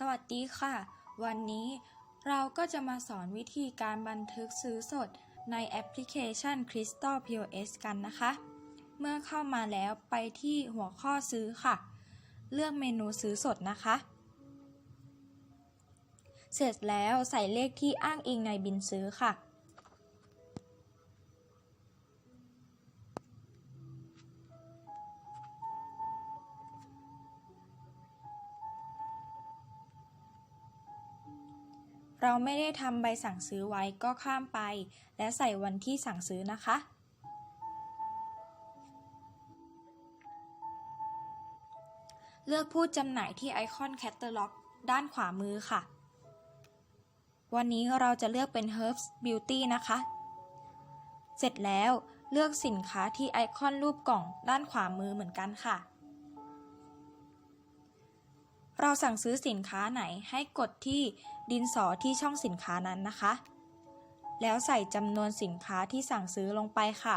สวัสดีค่ะ วันนี้เราก็จะมาสอนวิธีการบันทึกซื้อสดในแอปพลิเคชัน Crystal POS กันนะคะ เมื่อเข้ามาแล้วไปที่หัวข้อซื้อค่ะ เลือกเมนูซื้อสดนะคะ เสร็จแล้วใส่เลขที่อ้างอิงในบินซื้อค่ะ เราไม่ได้ทำใบสั่งซื้อไว้ก็ข้ามไป และใส่วันที่สั่งซื้อนะคะ เลือกผู้จำหน่ายที่ไอคอนแคตตาล็อกด้านขวามือค่ะ วันนี้เราจะเลือกเป็น Herbs Beauty นะคะ เสร็จแล้วเลือกสินค้าที่ไอคอนรูปกล่องด้านขวามือเหมือนกันค่ะ เราสั่งซื้อสินค้าไหนให้กดที่ดินสอที่ช่องสินค้านั้นนะคะ แล้วใส่จำนวนสินค้าที่สั่งซื้อลงไปค่ะ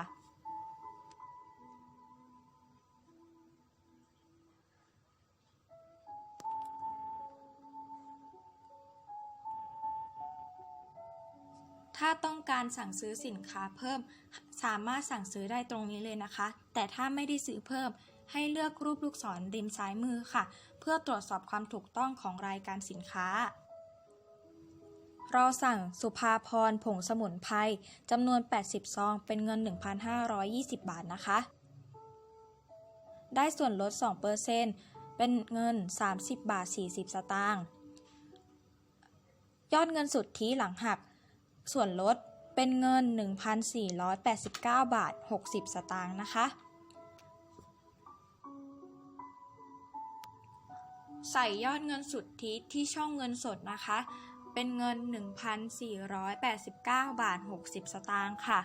ถ้าต้องการสั่งซื้อสินค้าเพิ่ม สามารถสั่งซื้อได้ตรงนี้เลยนะคะ แต่ถ้าไม่ได้ซื้อเพิ่ม ให้เลือกรูปลูกศรริมซ้ายมือค่ะ เพื่อตรวจสอบความถูกต้องของรายการสินค้า เราสั่งสุภาพรผงสมุนไพรจำนวน 80 ซอง เป็นเงิน 1,520 บาทนะคะ ได้ส่วนลด 2%เป็นเงิน 30 บาท 40 สตางค์ยอดเงินสุทธิหลังหัก ส่วนลดเป็นเงิน 1,489 บาท 60 สตางค์นะคะ ใส่ยอดเงินสุทธิที่ช่องเงินสดนะคะ เป็นเงิน 1,489 บาท 60 สตางค์ค่ะ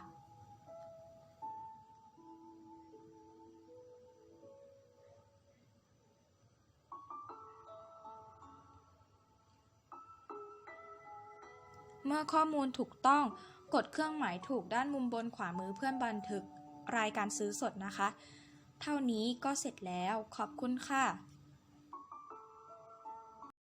เมื่อข้อมูลถูกต้อง กดเครื่องหมายถูกด้านมุมบนขวามือเพื่อบันทึก รายการซื้อสดนะคะ เท่านี้ก็เสร็จแล้วขอบคุณค่ะ